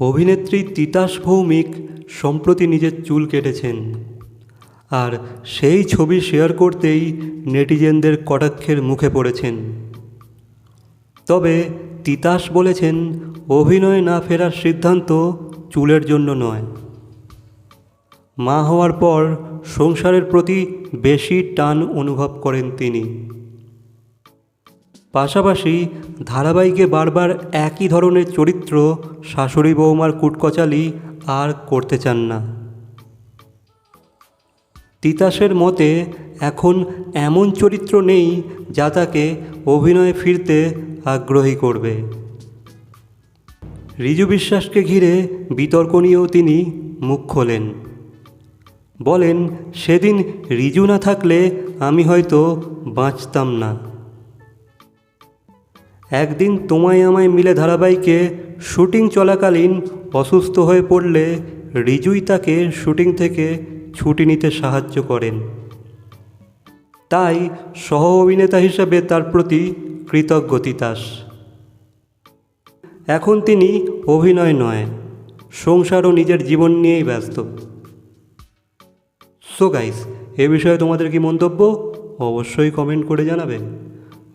অভিনেত্রী তিতাস ভৌমিক সম্প্রতি নিজের চুল কেটেছেন। আর সেই ছবি শেয়ার করতেই নেটিজেনদের কটাক্ষের মুখে পড়েছেন। তবে তিতাস বলেছেন, অভিনয় না ফেরার সিদ্ধান্ত চুলের জন্য নয়। মা হওয়ার পর সংসারের প্রতি বেশি টান অনুভব করেন তিনি। পাশাপাশি ধারাবাহিকে বারবার একই ধরনের চরিত্র শাশুড়ি বৌমার কুটকচালি আর করতে চান না। তিতাসের মতে এখন এমন চরিত্র নেই যা তাকে অভিনয়ে ফিরতে আগ্রহী করবে। রিজু বিশ্বাসকে ঘিরে বিতর্ক নিয়েও তিনি মুখ খোলেন। বলেন, সেদিন রিজু না থাকলে আমি হয়তো বাঁচতাম না। একদিন তোমায় আমায় মিলে ধারাবাহিকে শুটিং চলাকালীন অসুস্থ হয়ে পড়লে রিজুই তাকে শুটিং থেকে ছুটি নিতে সাহায্য করেন। তাই সহ অভিনেতা হিসেবে তার প্রতি কৃতজ্ঞ তিতাস এখন তিনি অভিনয় নয়, সংসার ও নিজের জীবন নিয়েই ব্যস্ত। সো গাইস এ বিষয়ে তোমাদের কি মন্তব্য? অবশ্যই কমেন্ট করে জানাবে।